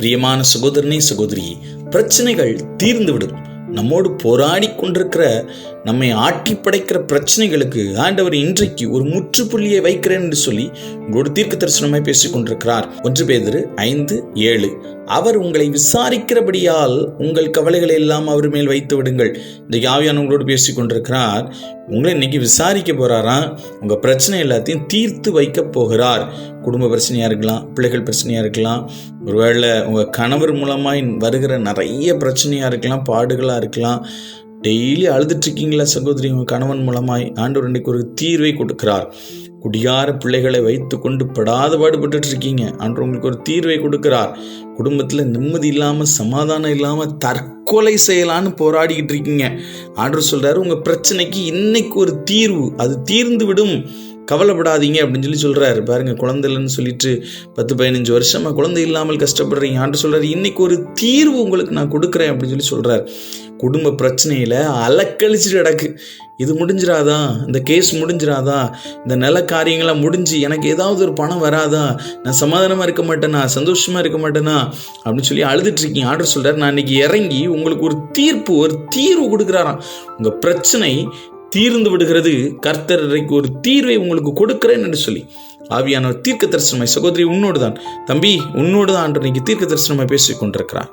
பிரியமான சகோதரனே சகோதரி பிரச்சனைகள் தீர்ந்துவிடும். நம்மோடு போராடி கொண்டிருக்கிற நம்மை ஆட்டி படைக்கிற பிரச்சனைகளுக்கு ஆண்டவர் இன்றைக்கு ஒரு முற்றுப்புள்ளியை வைக்கிறேன் என்று சொல்லி உங்களோட தீர்க்க தரிசனமாய் பேசிக் கொண்டிருக்கிறார். ஒன்று பேதரு ஐந்து ஏழு. அவர் உங்களை விசாரிக்கிறபடியால் உங்கள் கவலைகளை எல்லாம் அவர் மேல் வைத்து விடுங்கள். இந்த யாவியான உங்களோடு பேசிக் கொண்டிருக்கிறார்? உங்களை இன்னைக்கு விசாரிக்க போறாராம். உங்க பிரச்சனை எல்லாத்தையும் தீர்த்து வைக்க போகிறார். குடும்ப பிரச்சனையா இருக்கலாம் பிள்ளைகள் பிரச்சனையா இருக்கலாம் ஒருவேளை உங்க கணவர் மூலமாய் வருகிற நிறைய பிரச்சனையா இருக்கலாம் பாடுகளா இருக்கலாம் டெய்லி அழுதுட்டு இருக்கீங்களா சகோதரி உங்கள் கணவன் மூலமாய்? ஆண்டவர் இன்றைக்கு ஒரு தீர்வை கொடுக்கிறார். குடியார பிள்ளைகளை வைத்து கொண்டு படாத பாடுபட்டு இருக்கீங்க ஆண்டு உங்களுக்கு ஒரு தீர்வை கொடுக்கிறார். குடும்பத்தில் நிம்மதி இல்லாமல் சமாதானம் இல்லாமல் தற்கொலை செய்யலான்னு போராடிக்கிட்டு இருக்கீங்க ஆண்டவர் சொல்றாரு உங்கள் பிரச்சனைக்கு இன்னைக்கு ஒரு தீர்வு. அது தீர்ந்து விடும் கவலைப்படாதீங்க அப்படின்னு சொல்லி சொல்கிறாரு பாருங்கள் குழந்தை இல்லைன்னு சொல்லிட்டு பத்து பதினஞ்சு வருஷமாக குழந்தை இல்லாமல் கஷ்டப்படுறீங்க. ஆண்டு சொல்கிறார் இன்றைக்கி ஒரு தீர்வு உங்களுக்கு நான் கொடுக்குறேன் அப்படின்னு சொல்லி சொல்கிறார் குடும்ப பிரச்சனையில் அலக்கழிச்சிட்டு கிடக்கு. இது முடிஞ்சிடாதான் இந்த கேஸ் முடிஞ்சிடாதான் இந்த நில காரியங்களாம் முடிஞ்சு எனக்கு ஏதாவது ஒரு பணம் வராதா? நான் சமாதானமாக இருக்க மாட்டேனா? சந்தோஷமாக இருக்க மாட்டேனா? அப்படின்னு சொல்லி அழுதுட்ருக்கீங்க ஆர்டர் சொல்கிறார் நான் இன்றைக்கி இறங்கி உங்களுக்கு ஒரு தீர்ப்பு ஒரு தீர்வு கொடுக்குறாராம். உங்கள் பிரச்சனை தீர்ந்து விடுகிறது. கர்த்தர் ஒரு தீர்வை உங்களுக்கு கொடுக்கிறேன் என்று சொல்லி. ஆவியான தீர்க்க தரிசனமாய் சகோதரி உன்னோடு தான் தம்பி உன்னோடு தான் அன்று இன்னைக்கு தீர்க்க தரிசனமாய் பேசிக் கொண்டிருக்கிறார்